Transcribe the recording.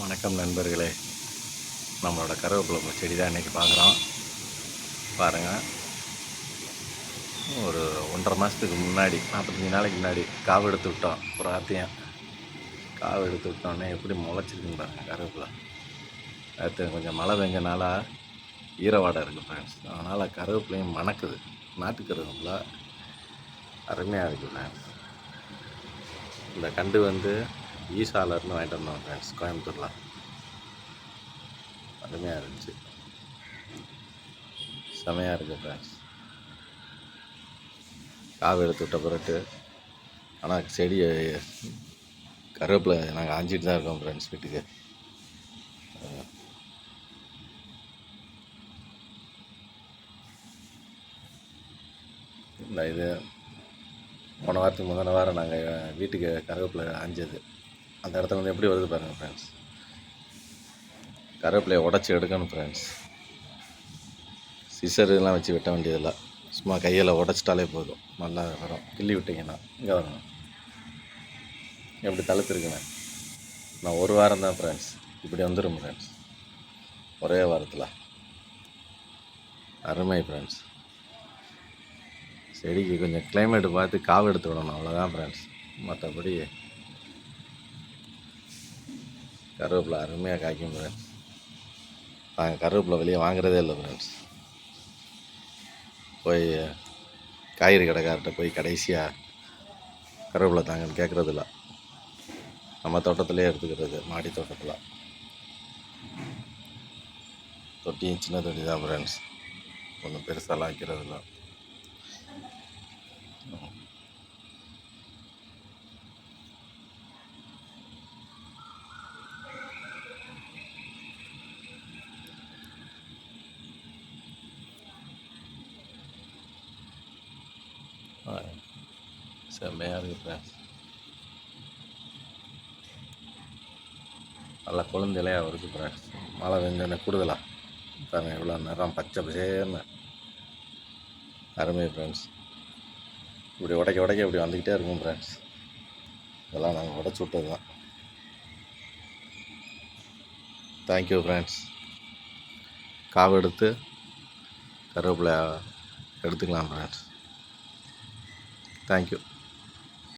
வணக்கம் நண்பர்களே. நம்மளோட கருவேப்பிலை செடி தான் இன்றைக்கி பார்க்குறோம். பாருங்கள் ஒரு ஒன்றரை மாதத்துக்கு முன்னாடி நாற்பத்தஞ்சு நாளைக்கு முன்னாடி காவு எடுத்து விட்டோம். ஒரு ஆத்தியம் காவு எடுத்து விட்டோன்னே எப்படி முளைச்சிருக்குன்னு பாருங்கள் கருவேப்பிலை. அடுத்து கொஞ்சம் மழை பெஞ்சனால ஈரவாடை இருக்குது ஃப்ரெண்ட்ஸ் அதனால் கருவேப்பிலையும் மணக்குது. நாட்டு கருவேப்பிலை அருமையாக இருக்குது ஃப்ரெண்ட்ஸ் இந்த கண்டு வந்து ஈசாலர்னு வாங்கிட்டு வந்தோம் ஃப்ரெண்ட்ஸ் கோயம்புத்தூரில். அருமையாக இருந்துச்சு. செமையாக இருக்குது ஃப்ரெண்ட்ஸ் காவு எடுத்து விட்ட பிறகு ஆனால் செடி கருவேப்பிலை நாங்கள் ஆஞ்சிட்டு தான் இருக்கோம் ஃப்ரெண்ட்ஸ் வீட்டுக்கு. இந்த இது போன வாரத்துக்கு முதன வாரம் நாங்கள் வீட்டுக்கு கருவேப்பிலை ஆஞ்சது அந்த இடத்துல வந்து எப்படி வருது பாருங்கள் ஃப்ரெண்ட்ஸ் கருவேப்பிலையை உடச்சி எடுக்கணும் ஃப்ரெண்ட்ஸ் சிசர்லாம் வச்சு வெட்ட வேண்டியதில்லை. சும்மா கையில் உடச்சிட்டாலே போதும். நல்லா வரும். கிள்ளி விட்டிங்கன்னா இங்கே வரணும் எப்படி தழுத்துருக்குண்ணே நான் ஒரு வாரம் தான் ஃப்ரெண்ட்ஸ் இப்படி வந்துடும் ஃப்ரெண்ட்ஸ் ஒரே வாரத்தில். அருமை ஃப்ரெண்ட்ஸ் செடிக்கு கொஞ்சம் கிளைமேட்டு பார்த்து காவு எடுத்து விடணும். அவ்வளோதான் ஃப்ரெண்ட்ஸ் மற்றபடி கருவேப்பிலை அருமையாக காய்க்கும் ஃப்ரெண்ட்ஸ் நாங்கள் கருவேப்பிலை வெளியே வாங்குறதே இல்லை ஃப்ரெண்ட்ஸ் போய் காய்கறி கடைக்கார்ட்ட போய் கடைசியாக கருவேப்பிலை தாங்கன்னு கேட்குறதில்ல நம்ம தோட்டத்திலே எடுத்துக்கிறது மாடி தோட்டத்தில். தொட்டியும் சின்ன தொட்டி தான் ஃப்ரெண்ட்ஸ் ஒன்றும் பெருசாலாம் வைக்கிறதில்ல செம்மையாக இருக்குது ஃப்ரெண்ட்ஸ் நல்லா குழந்தையிலையாக அவருக்கு ஃப்ரெண்ட்ஸ் மழை வெஞ்சோடனே கூடுதலா? பாருங்கள் இவ்வளோ நேரம் பச்சை பசேர்னு. அருமை ஃப்ரெண்ட்ஸ் இப்படி உடைக்க உடைக்க இப்படி வந்துக்கிட்டே இருக்கும் ஃப்ரெண்ட்ஸ் இதெல்லாம் நாங்கள் உடச்சி விட்டது தான் தேங்க்யூ ஃப்ரெண்ட்ஸ் காவு எடுத்து கருவேப்பிலை எடுத்துக்கலாம் ஃப்ரெண்ட்ஸ் தேங்க்யூ